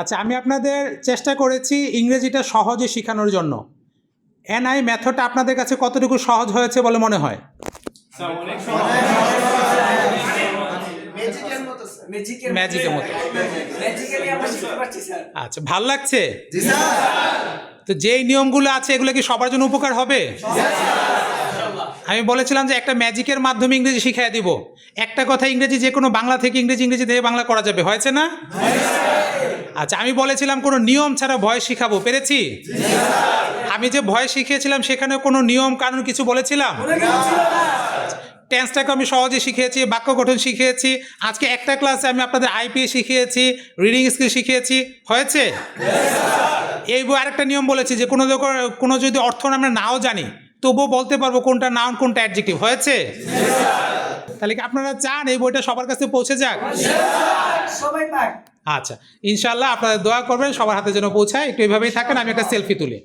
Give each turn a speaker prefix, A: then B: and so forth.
A: আচ্ছা আমি আপনাদের চেষ্টা করেছি ইংরেজিটা সহজে শেখানোর জন্য। এনআই মেথডটা আপনাদের কাছে কতটুকু সহজ হয়েছে বলে মনে হয়?
B: ম্যাজিকের মতো স্যার
C: ম্যাজিকের
A: ম্যাজিকের মতো।
C: ম্যাজিক্যালি আমরা শিখতে পারছি স্যার
A: আচ্ছা ভালো লাগছে? তো যেই নিয়মগুলো আছে এগুলো কি সবার জন্য উপকার হবে? আমি বলেছিলাম যে একটা ম্যাজিকের মাধ্যমে ইংরেজি শিখিয়ে দিব। একটা কথা ইংরেজি যে কোনো বাংলা থেকে ইংরেজি ইংরেজি থেকে বাংলা করা যাবে। হয়েছে না? আচ্ছা আমি বলেছিলাম কোনো নিয়ম ছাড়া ভয় শিখাবো, পেরেছি? আমি যে ভয় শিখিয়েছিলাম সেখানে কোনো নিয়ম কানুন কিছু বলেছিলাম? টেন্সটাকে আমি সহজে শিখিয়েছি, বাক্য গঠন শিখিয়েছি, আজকে একটা ক্লাসে আমি আপনাদের আইপিএ শিখিয়েছি রিডিং স্কিল শিখিয়েছি, হয়েছে? এই বই আরেকটা নিয়ম বলেছি যে কোনো কোনো যদি অর্থ আমরা নাও জানি, তবুও বলতে পারব কোনটা নাউন কোনটা অ্যাডজেক্টিভ হয়েছে? তাহলে কি আপনারা চান এই বইটা সবার কাছে পৌঁছে যাক?
C: সবাই
A: আচ্ছা ইনশাল্লাহ আপনারা দোয়া করবেন, সবার হাতে যেন পৌঁছায়, একটু এইভাবেই থাকেন, আমি একটা সেলফি তুলি।